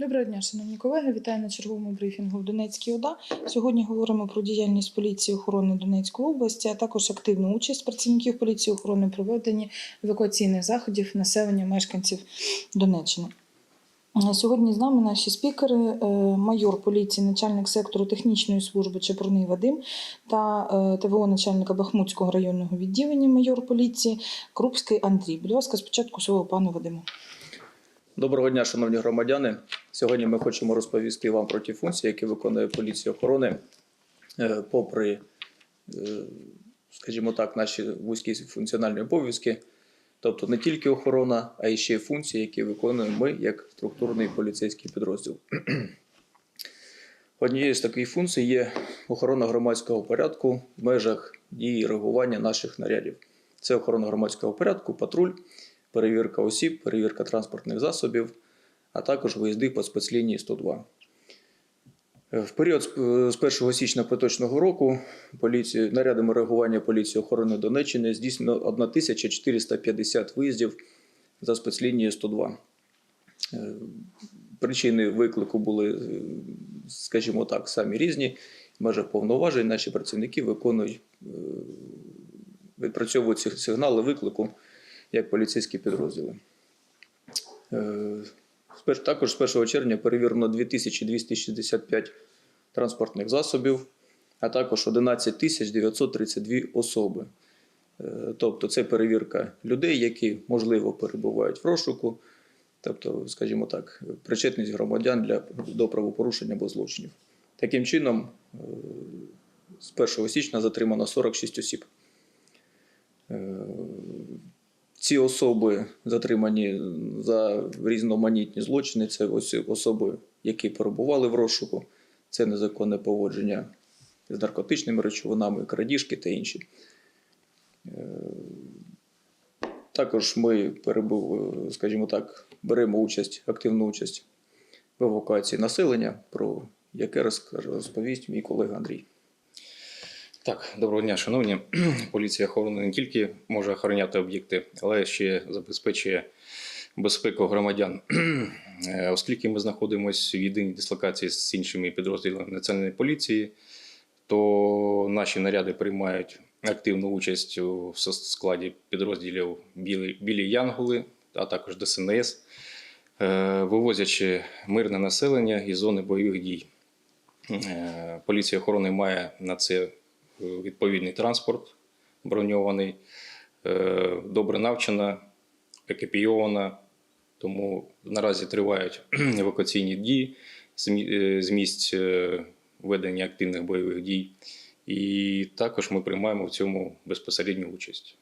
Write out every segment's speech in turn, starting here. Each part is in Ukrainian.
Доброго дня, шановні колеги. Вітаю на черговому брифінгу в Донецькій ОДА. Сьогодні говоримо про діяльність поліції охорони Донецької області, а також активну участь працівників поліції охорони проведенні евакуаційних заходів населення мешканців Донеччини. Сьогодні з нами наші спікери, е, майор поліції, начальник сектору технічної служби Чепурний Вадим та е, ТВО начальника Бахмутського районного відділення майор поліції Крупський Андрій. Будь ласка, спочатку слово пану Вадиму. Доброго дня, шановні громадяни. Сьогодні ми хочемо розповісти вам про ті функції, які виконує поліція охорони, е, попри, е, скажімо так, наші вузькі функціональні обов'язки. Тобто не тільки охорона, а й ще функції, які виконуємо ми як структурний поліцейський підрозділ. Однією з таких функцій є охорона громадського порядку в межах дії реагування наших нарядів. Це охорона громадського порядку, патруль, перевірка осіб, перевірка транспортних засобів, а також виїзди по спецлінії 102. Е, В період з е, 1 січня поточного року поліції, нарядами реагування поліції охорони Донеччини здійснено 1450 виїздів за спецлінією 102. Е, Причини виклику були, е, скажімо так, самі різні. В повноважень наші працівники виконують, е, відпрацьовують сигнали виклику як поліцейські підрозділи. Е, Також з 1 червня перевірено 2265 транспортних засобів, а також 11 932 особи. Е, Тобто це перевірка людей, які, можливо, перебувають в розшуку, тобто, скажімо так, причетність громадян для, до правопорушення або злочинів. Таким чином, е, з 1 січня затримано 46 осіб. Е, ці особи затримані за різноманітні злочини. Це ось особи, які перебували в розшуку, це незаконне поводження з наркотичними речовинами, крадіжки та інші. Е, Також ми перебув, скажімо так, беремо участь, активну участь в евакуації населення, про яке розповість мій колега Андрій. Так, доброго дня, шановні. Поліція охорони не тільки може охороняти об'єкти, але ще забезпечує безпеку громадян. Е, Оскільки ми знаходимося в єдиній дислокації з іншими підрозділами Національної поліції, то наші наряди приймають активну участь у складі підрозділів Білі, Білі Янголи, а також ДСНС, е, вивозячи мирне населення із зони бойових дій. Е, Поліція охорони має на це відповідний транспорт броньований, е, добре навчена, екіпійована. Тому наразі тривають евакуаційні дії з е, місць е, ведення активних бойових дій. І також ми приймаємо в цьому безпосередню участь.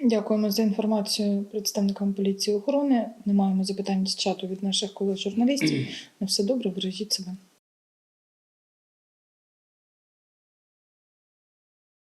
Дякуємо за інформацію представникам поліції охорони. Не маємо запитань з чату від наших колег журналістів. На все добре, бережіть себе.